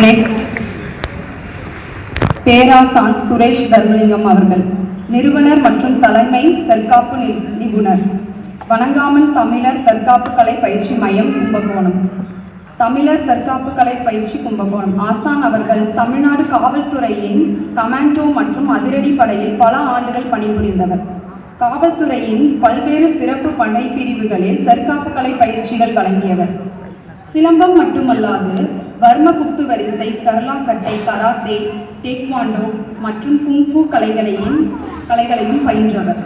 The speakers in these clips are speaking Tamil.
நெக்ஸ்ட் பேராசான் சுரேஷ் தர்மலிங்கம் அவர்கள் நிறுவனர் மற்றும் தலைமை தற்காப்பு நி- நிபுணர். வணங்காமன் தமிழர் தற்காப்பு கலை பயிற்சி மையம் கும்பகோணம். தமிழர் தற்காப்பு கலை பயிற்சி கும்பகோணம். ஆசான் அவர்கள் தமிழ்நாடு காவல்துறையின் கமாண்டோ மற்றும் அதிரடி படையில் பல ஆண்டுகள் பணிபுரிந்தவர். காவல்துறையின் பல்வேறு சிறப்பு படை பிரிவுகளில் தற்காப்பு கலை பயிற்சிகள் வழங்கியவர். சிலம்பம் மட்டுமல்லாது வர்ம குத்து வரிசை கர்லாக்கட்டை கராத்தே டேக்வாண்டோ மற்றும் குங்ஃபு கலைகளையும் கலைகளையும் பயின்றவர்.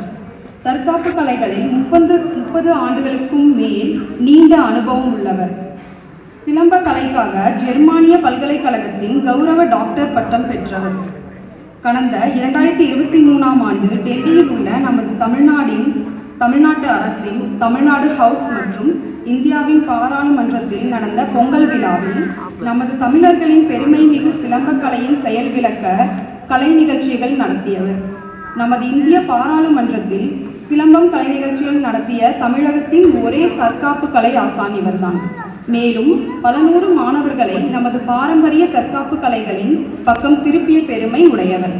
தற்காப்பு கலைகளில் முப்பது முப்பது ஆண்டுகளுக்கும் மேல் நீண்ட அனுபவம் உள்ளவர். சிலம்ப கலைக்காக ஜெர்மானிய பல்கலைக்கழகத்தின் கௌரவ டாக்டர் பட்டம் பெற்றவர். கடந்த இரண்டாயிரத்தி இருபத்தி மூணாம் ஆண்டு டெல்லியில் உள்ள நமது தமிழ்நாடின் தமிழ்நாட்டு அரசின் தமிழ்நாடு ஹவுஸ் மற்றும் இந்தியாவின் பாராளுமன்றத்தில் நடந்த பொங்கல் விழாவில் நமது தமிழர்களின் பெருமை மிகு சிலம்பக்கலையின் செயல் விளக்க கலை நிகழ்ச்சிகள் நடத்தியவர். நமது இந்திய பாராளுமன்றத்தில் சிலம்பம் கலை நிகழ்ச்சிகள் நடத்திய தமிழகத்தின் ஒரே தற்காப்பு கலை ஆசான் இவர்தான். மேலும் பல நூறு மாணவர்களை நமது பாரம்பரிய தற்காப்பு கலைகளின் பக்கம் திருப்பிய பெருமை உடையவர்.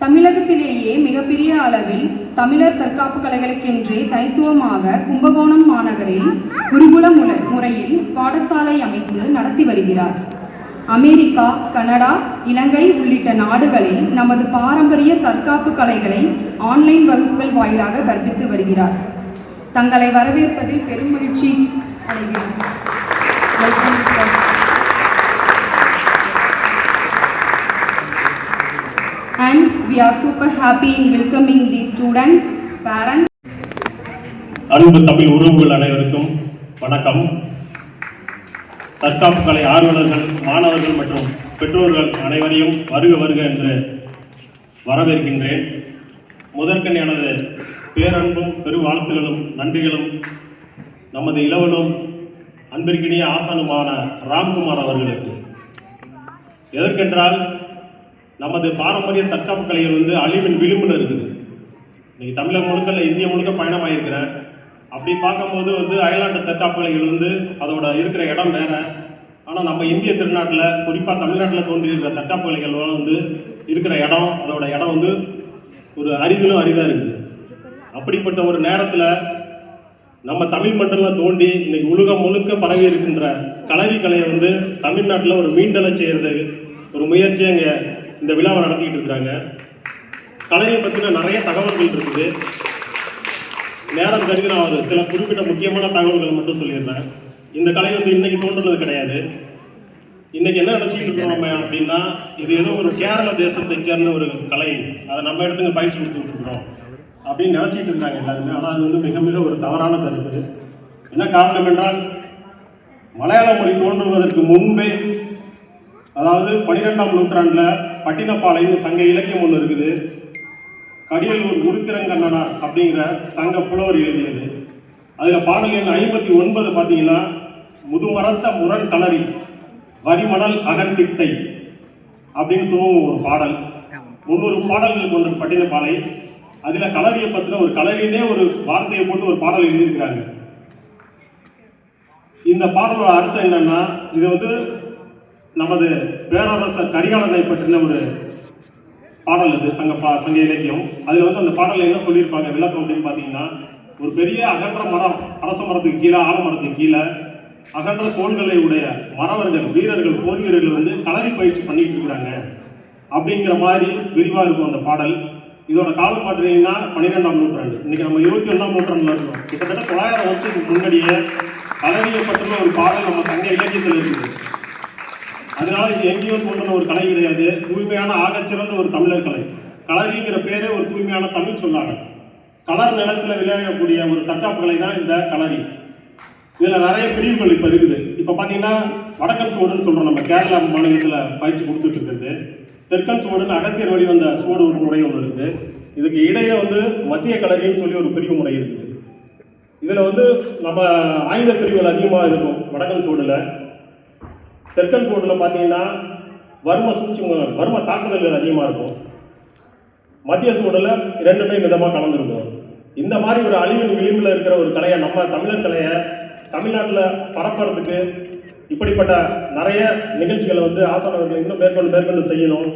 தமிழகத்திலேயே மிகப்பெரிய அளவில் தமிழர் தற்காப்பு கலைகளுக்கென்றே தனித்துவமாக கும்பகோணம் மாநகரில் குருகுல முறை முறையில் பாடசாலை அமைத்து நடத்தி வருகிறார். அமெரிக்கா கனடா இலங்கை உள்ளிட்ட நாடுகளில் நமது பாரம்பரிய தற்காப்பு கலைகளை ஆன்லைன் வகுப்புகள் வாயிலாக கற்பித்து வருகிறார். தங்களை வரவேற்பதில் பெரும் மகிழ்ச்சி அடைகிறோம் And we are super happy in welcoming the students, parents, அன்பு தமிழ் உறவுகள் அனைவருக்கும் வணக்கம். தற்காப்பு கலை ஆர்வலர்கள் மாணவர்கள் மற்றும் பெற்றோர்கள் அனைவரையும் வருக வருக என்று வரவேற்கின்றேன். முதற்கண் எனது பேரன்பும் பெருவாழ்த்துகளும் நன்றிகளும் நமது இளவலும் அன்பிற்கினிய ஆசானுமான ராம்குமார் அவர்களுக்கு. எதற்கென்றால் நமது பாரம்பரிய தற்காப்பு கலைகள் வந்து அழிவின் விளிம்பில் இருக்குது. இன்னைக்கு தமிழகம் முழுக்க இல்லை இந்திய முழுக்க பயணமாயிருக்கிறேன். அப்படி பார்க்கும்போது வந்து அயர்லாண்டு தற்காப்பு கலைகள் வந்து அதோட இருக்கிற இடம் வேற. ஆனால் நம்ம இந்திய திருநாட்டில் குறிப்பாக தமிழ்நாட்டில் தோன்றியிருக்கிற தற்காப்பு கலைகள் வந்து இருக்கிற இடம் அதோட இடம் வந்து ஒரு அரிதிலும் அரிதாக இருக்குது. அப்படிப்பட்ட ஒரு நேரத்தில் நம்ம தமிழ் மண்டலம் தோண்டி இன்னைக்கு உலகம் முழுக்க பரவி இருக்கின்ற களரி கலையை வந்து தமிழ்நாட்டில் ஒரு மீண்டலை செய்கிறது ஒரு முயற்சியை இங்கே இந்த விழாவை நடத்திக்கிட்டு இருக்கிறாங்க கலையை பற்றின நிறைய தகவல்கள் இருக்குது. நேரம் கருதி நான் ஒரு சில குறிப்பிட்ட முக்கியமான தகவல்களை மட்டும் சொல்லிடுறேன். இந்த கலை வந்து இன்னைக்கு தோன்றுனது கிடையாது. இன்னைக்கு என்ன நினச்சிக்கிட்டு இருக்கிறோம் நம்ம அப்படின்னா இது ஏதோ ஒரு கேரள தேசத்தை சேர்ந்த ஒரு கலை. அதை நம்ம இடத்துக்கு பயிற்சி கொடுத்துட்டு இருக்கிறோம். அப்படின்னு நினச்சிட்டு இருக்காங்க எல்லாருமே. ஆனால் அது வந்து மிக மிக ஒரு தவறான கருத்து. என்ன காரணம் என்றால் மலையாள மொழி தோன்றுவதற்கு முன்பே அதாவது பனிரெண்டாம் நூற்றாண்டில் பட்டினப்பாளையம் சங்க இலக்கியம் ஒன்று இருக்குது. கடியலூர் உருத்திரங்கண்ணனார் அப்படிங்கிற சங்க புலவர் எழுதியது. அதில் பாடல் எண் ஐம்பத்தி ஒன்பது பார்த்தீங்கன்னா முதுமரத்த முரண் களரி வரிமணல் அகன்திட்டை அப்படின்னு துவங்கும் ஒரு பாடல். முந்நூறு பாடல்கள் கொண்ட பட்டினப்பாலை அதில் கலரியை பற்றின ஒரு கலரினே ஒரு வார்த்தையை போட்டு ஒரு பாடல் எழுதியிருக்கிறாங்க. இந்த பாடலோட அர்த்தம் என்னன்னா இது வந்து நமது பேரரசர் கரிகாலனை பற்றின ஒரு பாடல் இது சங்க பா சங்க இலக்கியம். அதில் வந்து அந்த பாடலில் என்ன சொல்லியிருப்பாங்க விளக்கம் அப்படின்னு பார்த்தீங்கன்னா ஒரு பெரிய அகன்ற மரம் அரச மரத்துக்கு கீழே ஆலமரத்துக்கு கீழே அகன்ற தோள்களை உடைய மறவர்கள் வீரர்கள் போர் வீரர்கள் வந்து களரி பயிற்சி பண்ணிட்டு இருக்கிறாங்க. அப்படிங்கிற மாதிரி விரிவாக இருக்கும் அந்த பாடல். இதோட காலம் பார்த்தீங்கன்னா பன்னிரெண்டாம் நூற்றாண்டு. இன்னைக்கு நம்ம இருபத்தி ஒன்றாம் நூற்றாண்டுல இருக்கோம். கிட்டத்தட்ட தொள்ளாயிரம் வருஷத்துக்கு முன்னாடியே களரியை பற்றின ஒரு பாடல் நம்ம சங்க இலக்கியத்தில் இருக்குது. அதனால இது எங்கேயோ தோன்றின ஒரு கலை கிடையாது. தூய்மையான ஆகச்சிறந்த ஒரு தமிழர் கலை. களரிங்கிற பேரே ஒரு தூய்மையான தமிழ் சொல்லாடல். கலர் நிலத்தில் விளையாடக்கூடிய ஒரு தற்காப்பு கலை தான் இந்த களரி இதில் நிறைய பிரிவுகள் இப்போ இருக்குது. இப்போ பார்த்தீங்கன்னா வடக்கன் சோடுன்னு சொல்கிறோம் நம்ம. கேரளா மாநிலத்தில் பயிற்சி கொடுத்துட்டு இருக்கிறது. தெற்கன் சோடுன்னு அகத்தியர் வழி வந்த சோடு ஒரு முறை ஒன்று இருக்குது. இதுக்கு இடையில வந்து மத்திய கலரின்னு சொல்லி ஒரு பிரிவு முறை இருக்குது. இதில் வந்து நம்ம ஆயுத பிரிவுகள் அதிகமாக இருக்கும் வடக்கன் சோடில் தெற்கன் சூழலில் பார்த்தீங்கன்னா வர்ம சூழ்ச்சி வர்ம தாக்குதல்கள் அதிகமாக இருக்கும். மத்திய சூழலில் ரெண்டுமே விதமாக கலந்துருக்கும். இந்த மாதிரி ஒரு அழிவின் விளிம்பில் இருக்கிற ஒரு கலையை நம்ம தமிழர் கலையை தமிழ்நாட்டில் பரப்புறதுக்கு இப்படிப்பட்ட நிறைய நிகழ்ச்சிகளை வந்து ஆசானவர்கள் இன்னும் மேற்கொண்டு மேற்கொண்டு செய்யணும்.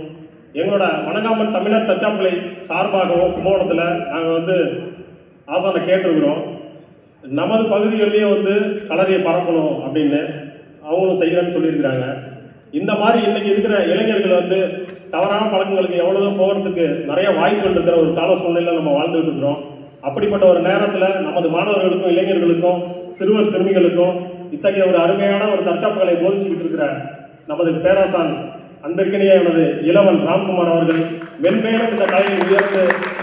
எங்களோட வணங்காமல் தமிழர் தற்காப்புகளை சார்பாகவும் கும்பகோணத்தில் நாங்கள் வந்து ஆசானை கேட்டிருக்கிறோம். நமது பகுதிகளிலையும் வந்து கலரியை பரப்பணும் அப்படின்னு அவங்களும் செய்கிறேன்னு சொல்லியிருக்கிறாங்க. இந்த மாதிரி இன்னைக்கு இருக்கிற இளைஞர்கள் வந்து தவறான பழக்கங்களுக்கு எவ்வளவோ போகிறதுக்கு நிறைய வாய்ப்புகள் இருக்கிற ஒரு கால சூழ்நிலையில் நம்ம வாழ்ந்துகிட்டு இருக்கிறோம். அப்படிப்பட்ட ஒரு நேரத்தில் நமது மாணவர்களுக்கும் இளைஞர்களுக்கும் சிறுவர் சிறுமிகளுக்கும் இத்தகைய ஒரு அருமையான ஒரு தற்காப்புகளை போதிச்சுக்கிட்டு இருக்கிற நமது பேராசான் அன்பிற்கினிய எனது இளவன் ராம்குமார் அவர்கள் மென்மேலும் இந்த கலையை உயர்ந்து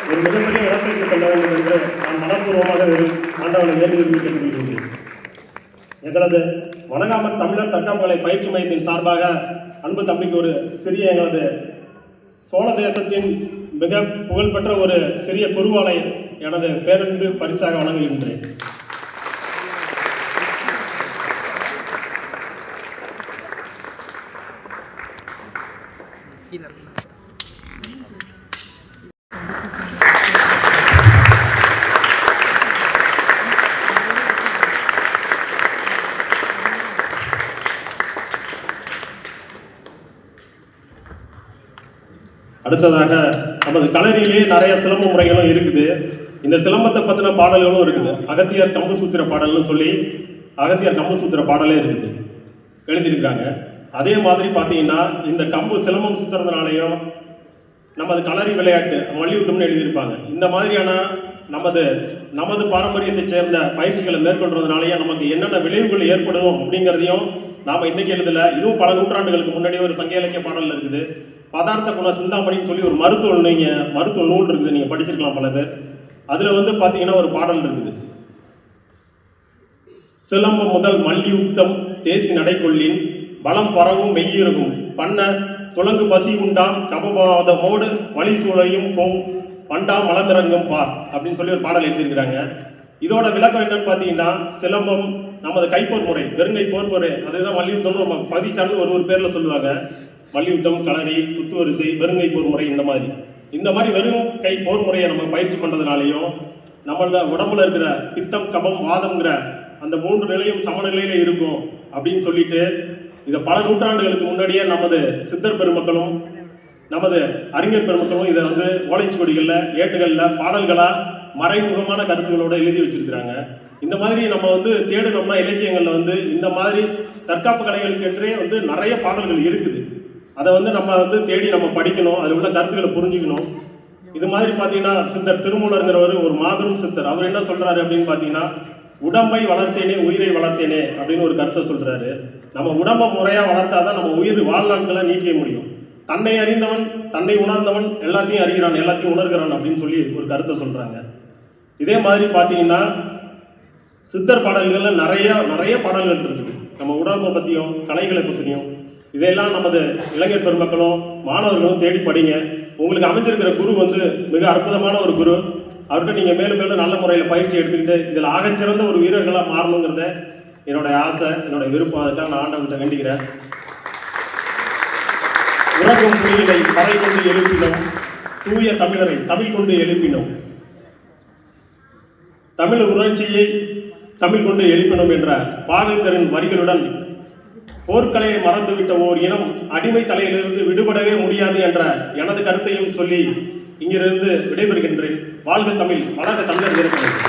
ஒரு மிகப்பெரிய இடத்திற்கு செல்ல வேண்டும் என்று நான் மனப்பூர்வமாக வெறும் ஆண்டவனை வேண்டி விரும்பி கேட்டுக்கொள்கிறேன் எங்களது வணங்காமல் தமிழர் தற்காப்புகளை பயிற்சி மையத்தின் சார்பாக அன்பு தம்பிக்கு ஒரு சிறிய எங்களது சோழ தேசத்தின் மிக புகழ்பெற்ற ஒரு சிறிய குருவாலை எனது பேரன்பு பரிசாக வழங்குகின்றேன். அடுத்ததாக நமது களரியிலே நிறைய சிலம்ப முறைகளும் இருக்குது. இந்த சிலம்பத்தை பற்றின பாடல்களும் இருக்குது. கம்பு கம்பசூத்திர பாடல்னு சொல்லி அகத்தியர் கம்பசூத்திர பாடலே இருக்குது. எழுதியிருக்காங்க அதே மாதிரி பார்த்தீங்கன்னா இந்த கம்பு சிலம்பம் சுத்துறதுனாலையும் நமது களரி விளையாட்டு மல்யுத்தம்னு எழுதியிருப்பாங்க. இந்த மாதிரியான நமது நமது பாரம்பரியத்தைச் சேர்ந்த பயிற்சிகளை மேற்கொள்றதுனாலயே நமக்கு என்னென்ன விளைவுகள் ஏற்படும் அப்படிங்கிறதையும் நாம் இன்னைக்கு எழுதல. இதுவும் பல நூற்றாண்டுகளுக்கு முன்னாடியே ஒரு சங்க இலக்கிய பாடல் இருக்குது. பதார்த்த குண சிந்தாமணின்னு சொல்லி ஒரு மருத்துவ நீங்கள் மருத்துவ நூல் இருக்குது நீங்கள் படிச்சிருக்கலாம் பல பேர். அதில் வந்து பார்த்தீங்கன்னா ஒரு பாடல் இருக்குது. சிலம்பம் முதல் மல்யுத்தம் தேசி நடைக்கொள்ளின் பலம் பரவும் மெய்யிருக்கும் பண்ண துலங்கு பசி உண்டாம் கபபாதமோடு வழி சூழையும் போம் பண்டா மலமிறங்கும் பார் அப்படின்னு சொல்லி ஒரு பாடல் எழுதியிருக்கிறாங்க. இதோட விளக்கம் என்னன்னு பார்த்தீங்கன்னா சிலம்பம் நமது கைப்போர் முறை வெறுங்கை போர் முறை அதுதான் மல்யுத்தம்னு நம்ம பகுதி ஒரு ஒரு பேரில் சொல்லுவாங்க. மல்யுத்தம் களரி குத்துவரிசை வெறுங்கை போர் முறை இந்த மாதிரி. இந்த மாதிரி வெறும் கை போர் முறையை நம்ம பயிற்சி பண்ணுறதுனாலையும் நம்மள உடம்புல இருக்கிற பித்தம் கபம் வாதம்ங்கிற அந்த மூன்று நிலையும் சமநிலையில இருக்கும் அப்படின்னு சொல்லிட்டு இதை பல நூற்றாண்டுகளுக்கு முன்னாடியே நமது சித்தர் பெருமக்களும் நமது அறிஞர் பெருமக்களும் இதை வந்து ஓலைச்சுவடிகளில் ஏட்டுகளில் பாடல்களாக மறைமுகமான கருத்துக்களோட எழுதி வச்சிருக்கிறாங்க. இந்த மாதிரி நம்ம வந்து தேடினோம்னா இலக்கியங்களில் வந்து இந்த மாதிரி தற்காப்பு கலைகளுக்கென்றே வந்து நிறைய பாடல்கள் இருக்குது. அதை வந்து நம்ம வந்து தேடி நம்ம படிக்கணும் அதில் உள்ள கருத்துக்களை புரிஞ்சுக்கணும். இது மாதிரி பார்த்தீங்கன்னா சித்தர் திருமூலருங்கிறவர் ஒரு மாபெரும் சித்தர். அவர் என்ன சொல்கிறாரு அப்படின்னு பார்த்தீங்கன்னா உடம்பை வளர்த்தேனே உயிரை வளர்த்தேனே அப்படின்னு ஒரு கருத்தை சொல்கிறாரு நம்ம உடம்பை முறையா வளர்த்தாதான் நம்ம உயிர் வாழ்நாட்களை நீட்டிக்க முடியும். தன்னை அறிந்தவன் தன்னை உணர்ந்தவன் எல்லாத்தையும் அறிகிறான் எல்லாத்தையும் உணர்கிறான் அப்படின்னு சொல்லி ஒரு கருத்தை சொல்கிறாங்க இதே மாதிரி பார்த்தீங்கன்னா சித்தர் பாடல்களில் நிறைய நிறைய பாடல்கள் இருக்குது நம்ம உடம்பை பற்றியும் கலைகளை பற்றியும் இதையெல்லாம் நமது இளைஞர் பெருமக்களும் மாணவர்களும் தேடி படிங்க. உங்களுக்கு அமைஞ்சிருக்கிற குரு வந்து மிக அற்புதமான ஒரு குரு. அவர்கிட்ட நீங்கள் மேலும் மேலும் நல்ல முறையில் பயிற்சி எடுத்துக்கிட்டு இதில் ஆகச்சிறந்த ஒரு வீரர்களாக மாறணுங்கிறத என்னுடைய ஆசை என்னுடைய விருப்பம். அதுக்காக நான் ஆண்டவர்கிட்ட வேண்டிக்கிறேன். உலகம் புரியலை பறை கொண்டு எழுப்பினோம். தூய தமிழரை தமிழ் கொண்டு எழுப்பினோம். தமிழ் உணர்ச்சியை தமிழ் கொண்டு எழுப்பினோம் என்ற பாவேந்தரின் வரிகளுடன் போர்க்கலையை மறந்துவிட்ட ஓர் இனம் அடிமை தலையிலிருந்து விடுபடவே முடியாது என்ற எனது கருத்தையும் சொல்லி இங்கிருந்து விடைபெறுகின்றேன். வாழ்க தமிழ். வளர்க தமிழர் இருக்கிறது